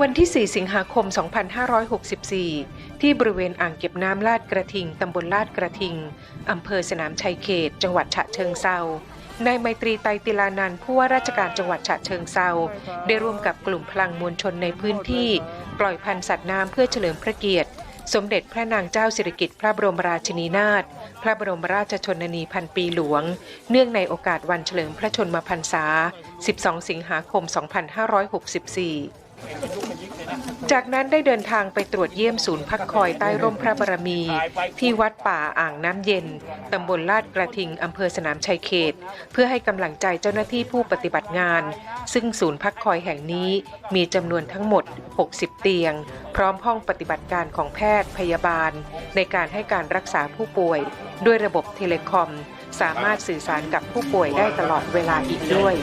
วันที่ 4 สิงหาคม 2564 ที่บริเวณอ่างเก็บน้ำลาดกระทิง ตำบลลาดกระทิง อำเภอสนามชัยเขต จังหวัดฉะเชิงเซานายไมตรีไตติลานันผู้ว่าราชการจังหวัดฉะเชิงเซาได้ร่วมกับกลุ่มพลังมวลชนในพื้นที่ ปล่อยพันธุ์สัตว์น้ำเพื่อเฉลิมพระเกียรติ สมเด็จพระนางเจ้าสิริกิติ์พระบรมราชินีนาถ พระบรมราชชนนีพันปีหลวง เนื่องในโอกาสวันเฉลิมพระชนมพรรษา 12 สิงหาคม 2564 จากนั้นได้เดินทางไปตรวจเยี่ยมศูนย์พักคอยใต้ร่มพระบารมี ที่วัดป่าอ่างน้ำเย็น ตำบลลาดกระทิงอำเภอสนามชัยเขต เพื่อให้กำลังใจเจ้าหน้าที่ผู้ปฏิบัติงาน ซึ่งศูนย์พักคอยแห่งนี้มีจำนวนทั้งหมด 60 เตียง พร้อมห้องปฏิบัติการของแพทย์พยาบาล ในการให้การรักษาผู้ป่วย ด้วยระบบเทเลคอม สามารถสื่อสารกับผู้ป่วยได้ตลอดเวลาอีกด้วย